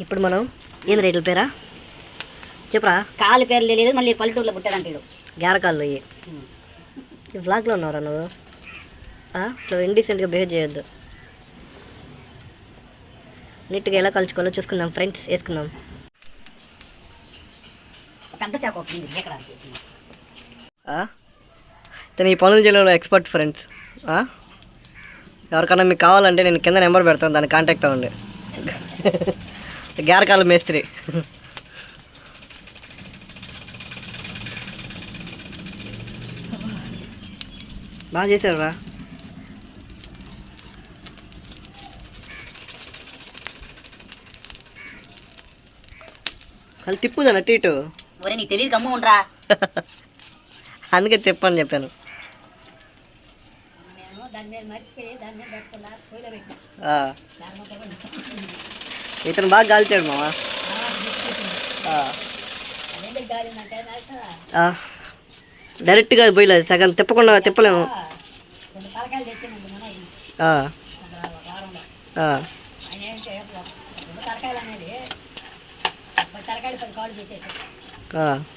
ఇప్పుడు మనం ఏం రేట్ల పేరా? చెప్పరా. కాలు పేర్లు తెలియదు మళ్ళీ పల్లెటూరులో పుట్టాడంటాడు గారకాళ్ళు ఇవి ఈ వ్లాగ్లో ఉన్నారా నువ్వు? ఇట్లా ఇండీసెంట్గా బిహేవ్ చేయొద్దు. నీట్గా ఎలా కలుచుకోవాలో చూసుకుందాం ఫ్రెండ్స్ వేసుకుందాం. పెద్ద చాకు? ఇతను ఈ పనులు చేయడంలో ఎక్స్పర్ట్ ఫ్రెండ్స్ ఆ? ఎవరికన్నా మీకు కావాలంటే నేను కింద నెంబర్ పెడతాను దాన్ని కాంటాక్ట్ అవ్వండి. గారకాల మేస్త్రి. బాగా చేశారు రా వాళ్ళు తిప్పుదాను అటు ఇటు? ఒరే నీకు తెలియదు గమ్ము ఉండరా. అందుకే తిప్పని చెప్పాను. దాని మీద మర్చిపోయి దాని మీద పెట్టినా. ఇతను బాగా గాలిచాడు మావా డైరెక్ట్గా పోయలేదు సగం తిప్పకుండా తిప్పలేము.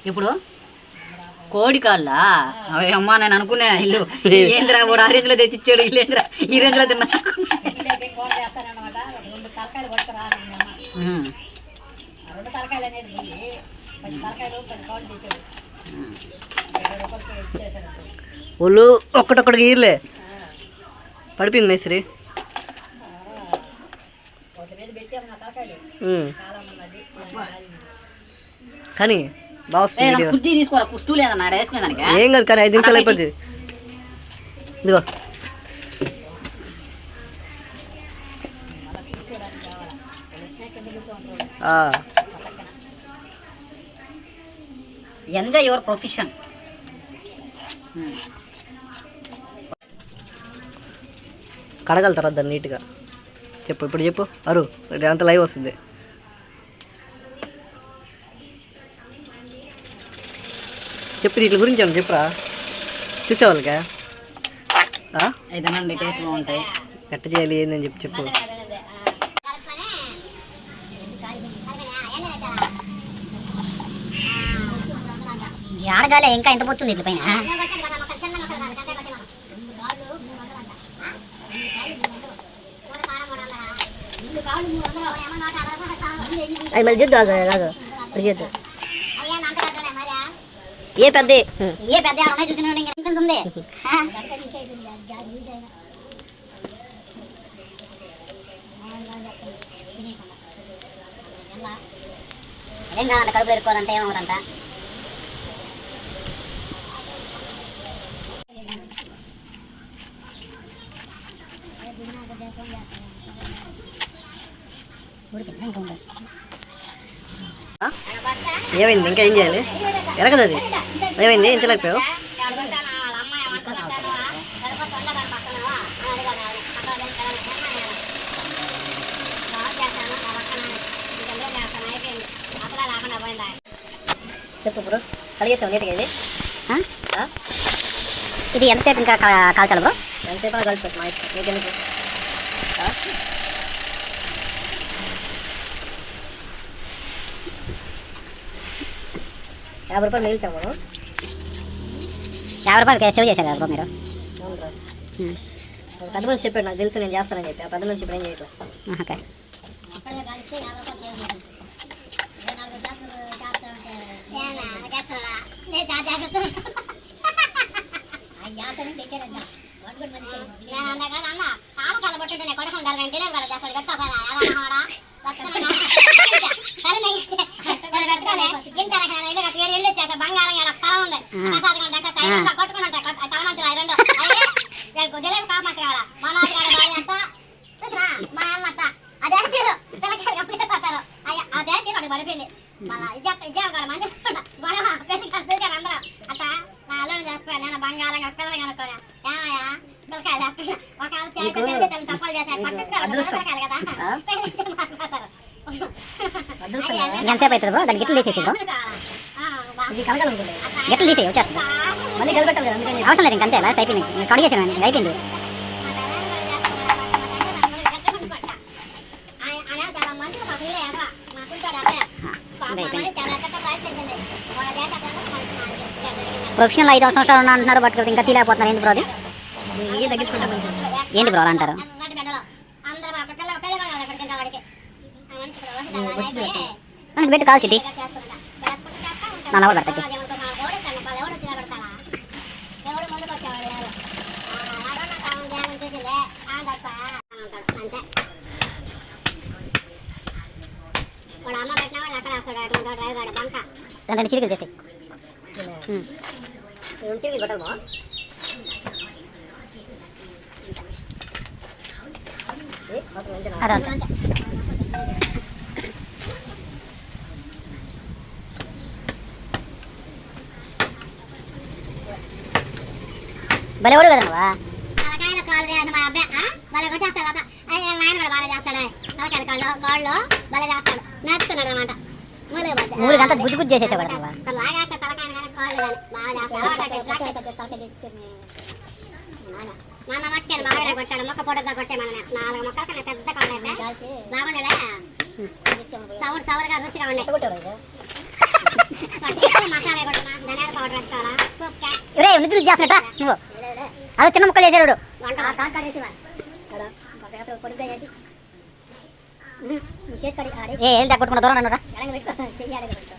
ఇప్పుడు? కోడి కాళ్ళ? అమ్మా నేను అనుకున్నా ఇల్లు. ఏంద్రా కూడా ఆ రేంజ్లో తెచ్చిచ్చాడు ఇల్లేంద్రా ఈ రేంజ్లో తిన్నా. ఒళ్ళు ఒక్కటొక్కడికి ఈర్లే పడిపోయింది మేస్త్రి. కానీ వీడియో. కుర్చీ తీసుకోరా కుస్తూ లేదన్నా ఏం కాదు కానీ ఐదు నిమిషాలు అయిపోద్ది. ఇదిగో. ఆ. ఎంజాయ్ యువర్ ప్రొఫెషన్ కడగల తర్వాత దాన్ని నీట్గా? చెప్పు ఇప్పుడు చెప్పు. అరు అంత లైవ్ వస్తుంది. చెప్పు వీటి గురించి ఏమన్నా చెప్పురా? చూసేవాళ్ళకా? ఏదైనా టేస్ట్ బాగుంటాయి. ఎట్ట చేయాలి ఏందని చెప్పి చెప్పు. ఆడగాలే ఇంకా ఎంత పోతుంది ఇట్ల పైన. అది మళ్ళీ చేద్దు ఆగు ఇప్పుడు చేద్దు ఏ పెద్ద? ఏ పెద్ద ఎవరైనా చూసిన ఎంత ఉంది. ఏం కాదంట కడుపు ఎరుకోదంట ఏమవుదంట ఏమైంది? ఇంకా ఏం చేయాలి? ఎరగదు అది. ఏమైంది ఏం చేయలేకపోయావు చెప్పు బ్రో. నీట్గా ఇది? ఇది ఎంతసేపు ఇంకా కాల్చాలి బ్రో? ఎంతసేపు కలిసి పెట్టు మా యాభై రూపాయలు మిగిల్చాము మనం యాభై రూపాయలకి సేవ్ చేశారు కదా మీరు. పెద్ద మనిషి చెప్పాడు నాకు తెలుసు నేను చేస్తానని చెప్పి. ఆ పెద్ద మనిషి ఇప్పుడు ఏం చేయట్లేదు. ఓకే. పడిపోయింది. మళ్ళా ఇదే ఇదే ఒక మంది గొడవ. పెళ్ళి కలిసి అందరూ. అట్ట నా అల్లుని చేసుకోవాలి నేను బంగారం పిల్లలు కనుక్కోని? ఏమయ్యా? పిల్లకాయలు వేస్తున్నా. ఒక ఆవిడ చేస్తే తెలిసి తను తప్పులు చేశారు. పట్టించుకోవాలి పిల్లకాయలు కదా. పెళ్ళి ఇస్తే మాట్లాడతారు. ఎంతసేపు అవుతుంది బ్రో? దాన్ని గిట్లు తీసేసి బ్రో? గిట్లు తీసేయి? వచ్చేస్తుంది. అవసరం లేదు ఇంకంతే లాస్ట్ అయిపోయింది. కడిగేసాను ఇంకా అయిపోయింది. ప్రొఫెషనల్ ఐదు సంవత్సరాలు ఉన్నా అంటున్నారు బట్ ఇంకా తీలేకపోతున్నారు ఏంటి బ్రో అది ఏంటి బ్రో అలా అంటారు? మనిషి ఇప్పుడు రోజు దాని అయిపోయి మనకి పెట్టి కాల్ చిట్టి చేసుకుంటా చేసుకుంటా చేస్తా ఉంటాం. నా నవ్వు పెడతాకి. ఆ, ఏమంటారు, మా గోడు కన్నా వాళ్ళు ఎవరు వచ్చినా పెడతారా? ఎవరు ముందుకు వచ్చేవాళ్ళు లేరు. ఆ, ఆడోళ్ళ కాలం ధ్యానం చేసిందే, ఆ తప్ప అంటారు, అంతే. వాడు అమ్మ పెట్టిన వాళ్ళు అక్కడ అక్కడ అక్కడ డ్రైవ్ గాడు బంక దాంట్లో చిరుకులు చేసి అదే ఓడి కదా తలకాయల కాళ్ళు చేయండి మా అబ్బాయి ఆ? భలే కొట్టేస్తాడు అబ్బా. అయ్య, వాళ్ళ నాయన కూడా బాగా చేస్తాడు. తలకాయల కాళ్ళు కాళ్ళు భలే చేస్తాడు. నేర్చుకున్నాడు అనమాట మూలిగ బద్ద. ఊరికి అంతా గుజ్జు గుజ్జు చేసేసావు కదా నువ్వు అక్కడ లాగేస్తే తలకాయలు కానీ కాళ్ళు కానీ బాగా చేస్తాడు. అలవాటు ప్రాక్టీస్ అయితే తలకాయ తెచ్చుకుని నాన్న నాన్న పట్టుకెళ్ళి బాగా కొట్టాడు. మొక్క పొడుగ్గా కొట్టే మన నాలుగు మొక్కల కన్నా పెద్ద కాళ్ళు అయితే. బాగుండలే. సవర్ సవర్గా రుచిగా ఉండే. పట్టుకెళ్ళి మసాలా కొట్టమా? ధనియాల పౌడర్ వేసుకోవాలా? సూప్ క్యాట్ రే నిధులు చేస్తున్నట్ట నువ్వు. అదో చిన్న ముక్కలు చేసాడు కడి ఏ ఏళ్ళు కొట్టుకున్న దూరం నన్ను రా ఎలాగ పెట్టుకో చెయ్యాలి పెట్టుకో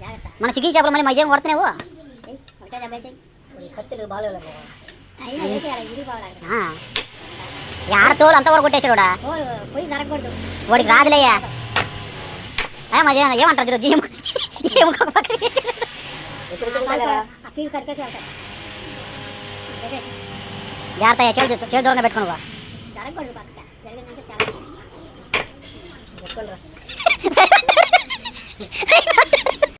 జాగ్రత్త. మన చికెన్ చేపలు మళ్ళీ మధ్యాహ్నం కొడుతున్నావు? యాడ తోలు కొట్టేశాడు వాడా. పోయి జరగకూడదు. వాడికి రాదులేయ్యా. అదే మరి ఏమంటారు చూడు జీఎం ఒక పక్కన కడికేసి జాగ్రత్త చేతి చేతి దూరంగా పెట్టుకోను జరగకూడదు